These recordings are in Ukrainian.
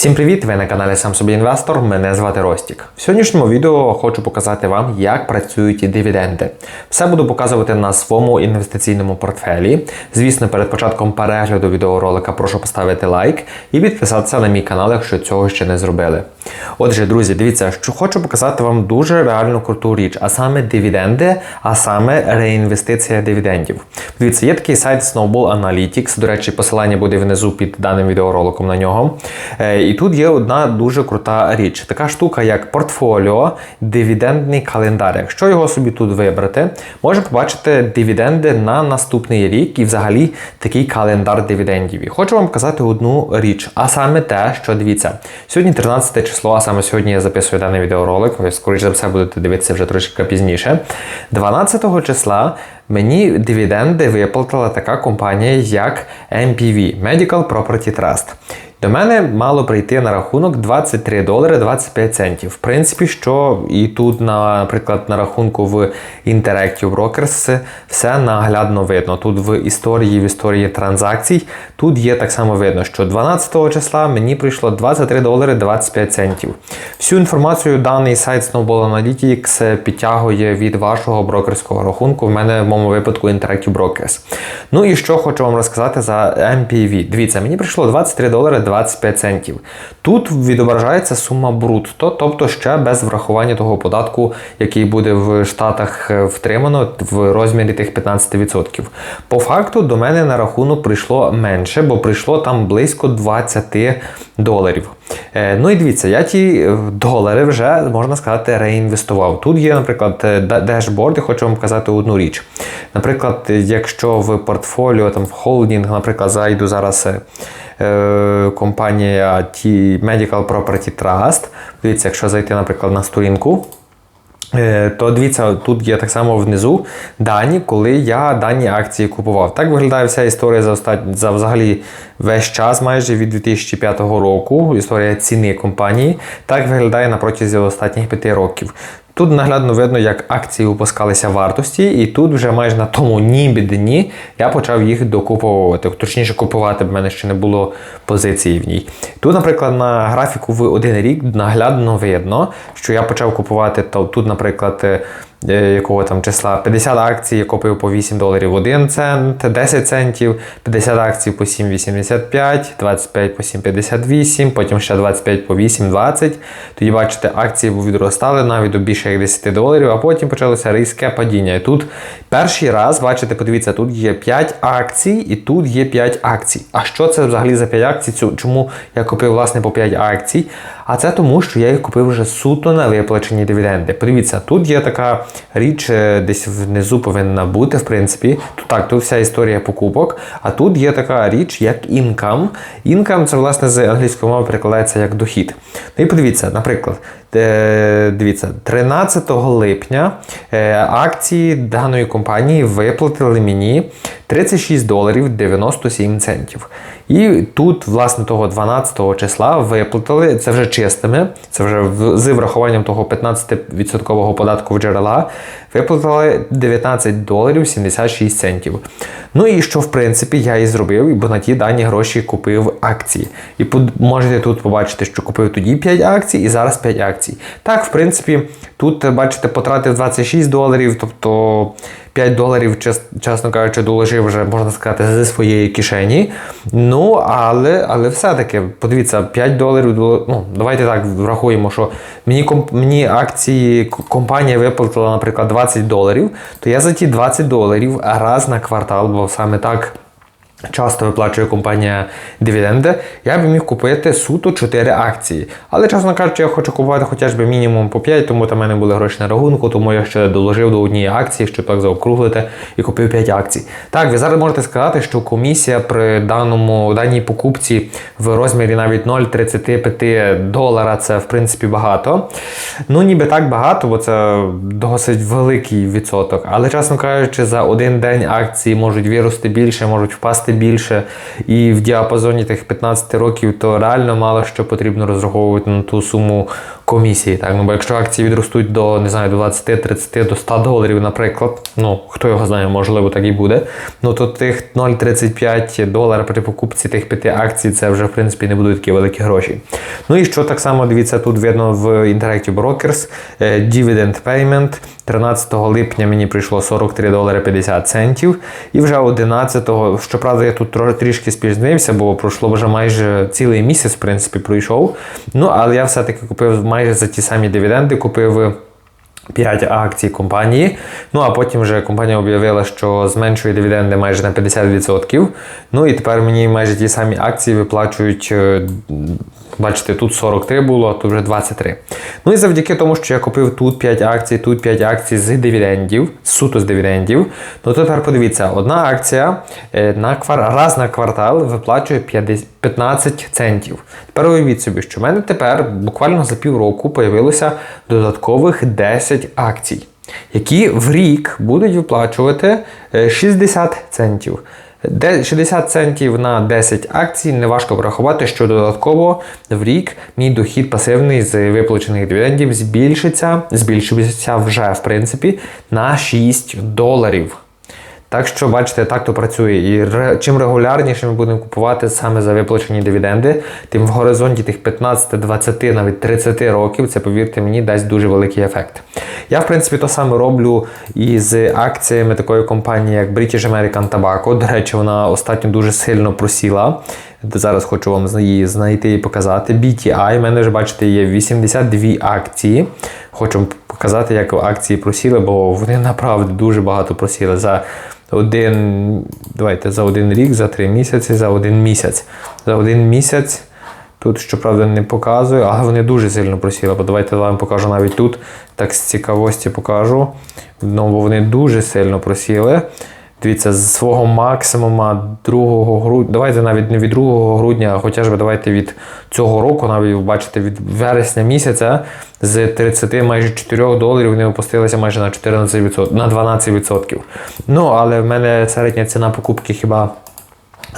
Всім привіт! Ви на каналі Сам Собі Інвестор. Мене звати Ростік. В сьогоднішньому відео хочу показати вам, як працюють дивіденди. Все буду показувати на своєму інвестиційному портфелі. Звісно, перед початком перегляду відеоролика прошу поставити лайк і підписатися на мій канал, якщо цього ще не зробили. Отже, друзі, дивіться, що хочу показати вам дуже реальну круту річ, а саме дивіденди, а саме реінвестиція дивідендів. Дивіться, є такий сайт Snowball Analytics. До речі, посилання буде внизу під даним відеороликом на нього. І тут є одна дуже крута річ. Така штука, як портфоліо, дивідендний календар. Якщо його собі тут вибрати, можна побачити дивіденди на наступний рік і взагалі такий календар дивідендів. І хочу вам показати одну річ, а саме те, що дивіться, сьогодні 13 число, а саме сьогодні я записую даний відеоролик. Ви скоріш за все будете дивитися вже трошки пізніше. 12 числа. Мені дивіденди виплатила така компанія, як MPV Medical Property Trust. До мене мало прийти на рахунок 23 долари 25 центів. В принципі, що і тут, наприклад, на рахунку в Interactive Brokers все наглядно видно. Тут в історії, в історії транзакцій, тут є так само видно, що 12 числа мені прийшло 23 долари 25 центів. Всю інформацію даний сайт Snowball Analytics підтягує від вашого брокерського рахунку. В мене в моєму випадку Interactive Brokers. Ну і що хочу вам розказати за MPV. Дивіться, мені прийшло 23 долари 25 центів. Тут відображається сума брутто, тобто ще без врахування того податку, який буде в Штатах е, втримано в розмірі тих 15%. По факту до мене на рахунок прийшло менше, бо прийшло там близько 20 доларів. Е, Ну і дивіться, я ті е, долари вже, можна сказати, реінвестував. Тут є, наприклад, дешборд, і хочу вам показати одну річ. Наприклад, якщо в портфоліо, там в холдинг, наприклад, зайду зараз компанія T Medical Property Trust. Дивіться, якщо зайти, наприклад, на сторінку. Е, То дивіться, тут є так само внизу дані, коли я дані акції купував. Так виглядає вся історія за за взагалі весь час, майже від 2005 року. Історія ціни компанії. Так виглядає на протязі останніх 5 років. Тут наглядно видно, як акції випускалися вартості, і тут вже майже на тому ніби дні я почав їх докуповувати. Точніше, купувати, в мене ще не було позиції в ній. Тут, наприклад, на графіку в один рік наглядно видно, що я почав купувати то тут, наприклад. Е, Якого там числа 50 акцій я купив по 8 доларів 1 цент, 10 центів, 50 акцій по 7,85, 25 по 7,58, потім ще 25 по 8,20. Тоді бачите, акції відростали навіть до більше як 10 доларів, а потім почалося різке падіння. І тут перший раз, бачите, подивіться, тут є 5 акцій і тут є 5 акцій. А що це взагалі за 5 акцій? Чому я купив власне по 5 акцій? А це тому, що я їх купив вже суто на виплачені дивіденди. Подивіться, тут є така річ, е, десь внизу повинна бути, в принципі. Тут так, тут вся історія покупок. А тут є така річ, як інкам. Інкам це, власне, з англійської мови перекладається як дохід. Ну і подивіться, наприклад, дивіться, 13 липня е, акції даної компанії виплатили мені 36 доларів 97 центів. І тут, власне, того 12 числа виплатили це вже чистими, це вже з врахуванням того 15% податку в джерела, виплатили 19 доларів 76 центів. Ну і що, в принципі, я і зробив, бо на ті дані гроші купив акції. І можете тут побачити, що купив тоді 5 акцій і зараз 5 акцій. Так, в принципі, тут, бачите, потратив 26 доларів, тобто 5 доларів, чесно кажучи, доложив вже, можна сказати, зі своєї кишені. Ну, але, але все-таки, подивіться, 5 доларів, ну, давайте так врахуємо, що мені, мені акції компанія виплатила, наприклад, 20 доларів, то я за ті 20 доларів раз на квартал, бо саме так. Часто виплачує компанія дивіденди, я б міг купити суто 4 акції. Але, чесно кажучи, я хочу купувати хоча б мінімум по 5, тому там в мене були гроші на рахунку, тому я ще доложив до однієї акції, щоб так заокруглити, і купив 5 акцій. Так, ви зараз можете сказати, що комісія при даному даній покупці в розмірі навіть 0,35 долара це в принципі багато. Ну, ніби так багато, бо це досить великий відсоток. Але, чесно кажучи, за один день акції можуть вирости більше, можуть впасти більше. І в діапазоні тих 15 років то реально мало що потрібно розраховувати на ту суму комісії. Так? Ну, бо якщо акції відростуть до не знаю, до 20, 30, до 100 доларів, наприклад, ну хто його знає, можливо, так і буде. Ну то тих 0,35 долара при покупці тих 5 акцій, це вже в принципі не будуть такі великі гроші. Ну і що так само дивіться, тут видно в Interactive Brokers е, Dividend Payment. 13 липня мені прийшло 43 долари 50 центів. І вже 11-го, щоправда, я тут трішки спізнився, бо пройшло вже майже цілий місяць, в принципі, пройшов. Ну, але я все-таки купив майже за ті самі дивіденди, купив. 5 акцій компанії. Ну а потім вже компанія об'явила, що зменшує дивіденди майже на 50%. Ну і тепер мені майже ті самі акції виплачують. Е, Бачите, тут 43 було, а тут вже 23. Ну і завдяки тому, що я купив тут 5 акцій, тут 5 акцій з дивідендів, суто з дивідендів. Ну тепер подивіться, одна акція е, на квар... раз на квартал виплачує 50 15 центів. Тепер уявіть собі, що в мене тепер буквально за півроку появилося додаткових 10 акцій, які в рік будуть виплачувати е, 60 центів. Де 60 центів на 10 акцій неважко врахувати, що додатково в рік мій дохід пасивний з виплачених дивідендів збільшиться, збільшився вже в принципі на 6 доларів. Так що, бачите, так то працює. І чим регулярніше ми будемо купувати саме за виплачені дивіденди, тим в горизонті тих 15, 20, навіть 30 років, це, повірте мені, дасть дуже великий ефект. Я, в принципі, то саме роблю і з акціями такої компанії, як British American Tobacco. До речі, вона остатньо дуже сильно просіла. Зараз хочу вам її знайти і показати. BTI, в мене вже бачите, є 82 акції. Хочу показати, як акції просіли, бо вони направду дуже багато просіли за один, давайте, за один рік, за три місяці, за один місяць. За один місяць. Тут, щоправда, не показую, але вони дуже сильно просіли. Бо давайте вам покажу навіть тут. Так з цікавості покажу. Ну, бо вони дуже сильно просіли. Дивіться, з свого максимума 2 грудня, давайте навіть не від 2 грудня, а хоча б давайте від цього року, навіть бачите, від вересня місяця з 30 майже 4 доларів вони опустилися майже на 14%, на 12%. Ну, але в мене середня ціна покупки хіба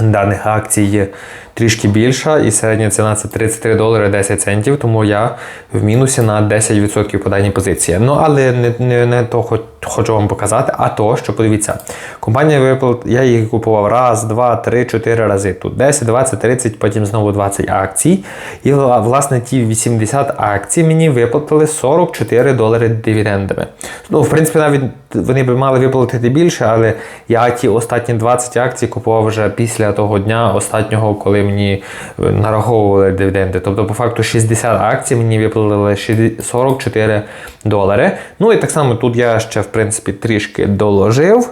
даних акцій є трішки більша, і середня ціна це 33 долари 10 центів, тому я в мінусі на 10% по даній позиції. Ну, але не, не, не то хочу вам показати, а то, що подивіться, компанія виплат, я їх купував раз, два, три, чотири рази. Тут 10, 20, 30, потім знову 20 акцій. І власне ті 80 акцій мені виплатили 44 долари дивідендами. Ну, в принципі, навіть вони б мали виплатити більше, але я ті останні 20 акцій купував вже після того дня останнього, коли мені нараховували дивіденди. Тобто, по факту, 60 акцій мені виплатили 44 долари. Ну і так само тут я ще, в принципі, трішки доложив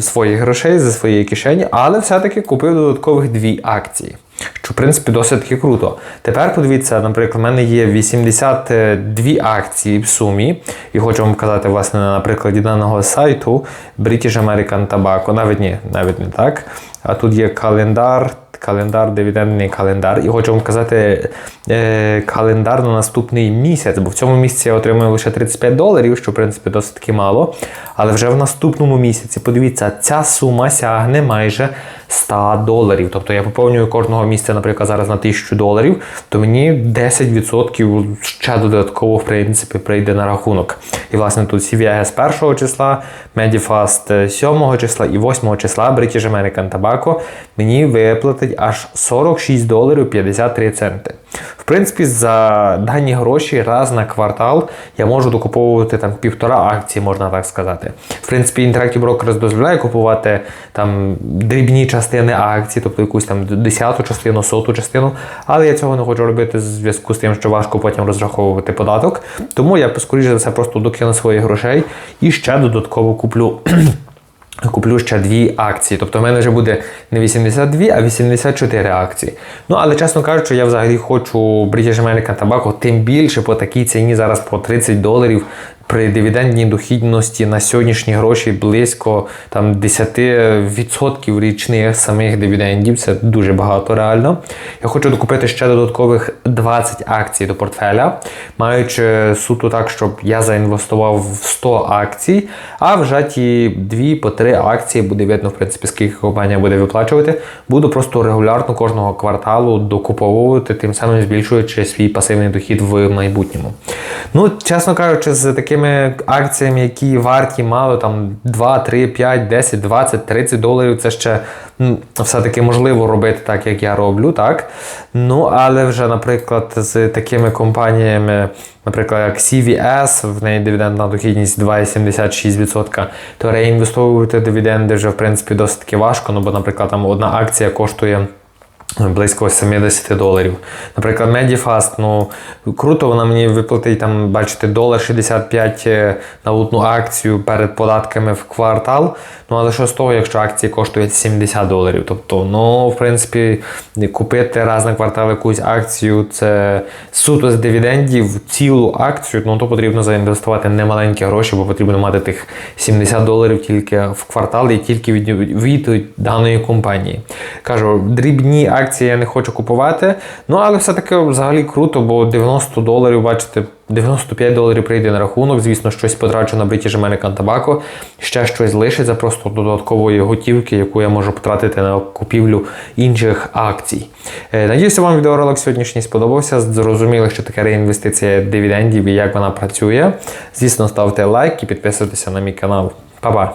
своїх грошей зі своєї кишені, але все-таки купив додаткових дві акції. Що, в принципі, досить таки круто. Тепер подивіться, наприклад, в мене є 82 акції в сумі, і хочу вам показати, власне, на прикладі даного сайту British American Tobacco. Навіть ні, навіть не так. А тут є календар. Календар, дивідендний календар. І хочу вам казати е, календар на наступний місяць, бо в цьому місяці я отримую лише 35 доларів, що в принципі досить таки мало. Але вже в наступному місяці, подивіться, ця сума сягне майже 100 доларів. Тобто я поповнюю кожного місяця, наприклад, зараз на 1000 доларів, то мені 10% ще додатково в принципі прийде на рахунок. І власне тут CVS 1 числа, Medifast 7 числа і 8 числа British American Tobacco мені виплатить аж 46 доларів 53 центи. В принципі, за дані гроші раз на квартал я можу докуповувати там півтора акції, можна так сказати. В принципі, Interactive Brokers дозволяє купувати там дрібні частини акцій, тобто якусь там десяту частину, соту частину. Але я цього не хочу робити в зв'язку з тим, що важко потім розраховувати податок. Тому я, скоріше за все, просто докину своїх грошей і ще додатково куплю. Куплю ще дві акції. Тобто в мене вже буде не 82, а 84 акції. Ну, але чесно кажучи, я взагалі хочу British American Tobacco, тим більше по такій ціні зараз по 30 доларів. При дивідендній дохідності на сьогоднішні гроші близько там 10% річних самих дивідендів. Це дуже багато реально. Я хочу докупити ще додаткових 20 акцій до портфеля, маючи суто так, щоб я заінвестував в 100 акцій, а вже ті 2 по 3 акції буде видно, в принципі, скільки компанія буде виплачувати. Буду просто регулярно кожного кварталу докуповувати, тим самим збільшуючи свій пасивний дохід в майбутньому. Ну, чесно кажучи, з такими акціями, які варті мало там 2, 3, 5, 10, 20, 30 доларів, це ще все-таки можливо робити так, як я роблю, так? Ну, але вже, наприклад, з такими компаніями, наприклад, як CVS, в неї дивідендна дохідність 2,76%, то реінвестовувати дивіденди вже, в принципі, досить важко, ну, бо, наприклад, там одна акція коштує. Близько 70 доларів. Наприклад, Medifast, ну круто, вона мені виплатить там, бачите, долар 65 е, на одну акцію перед податками в квартал. Ну але що з того, якщо акції коштують 70 доларів? Тобто, ну, в принципі, купити раз на квартал якусь акцію, це суто з дивідендів, цілу акцію, ну то потрібно заінвестувати немаленькі гроші, бо потрібно мати тих 70 доларів тільки в квартал і тільки від, від даної компанії. Кажу, дрібні акції я не хочу купувати. Ну, але все-таки взагалі круто, бо 90 доларів, бачите, 95 доларів прийде на рахунок. Звісно, щось потрачу на British American Tobacco, ще щось лишиться просто додаткової готівки, яку я можу потратити на купівлю інших акцій. Е, Надіюся, вам відеоролик сьогоднішній сподобався. Зрозуміли, що таке реінвестиція дивідендів і як вона працює. Звісно, ставте лайк і підписуйтеся на мій канал. Па-па!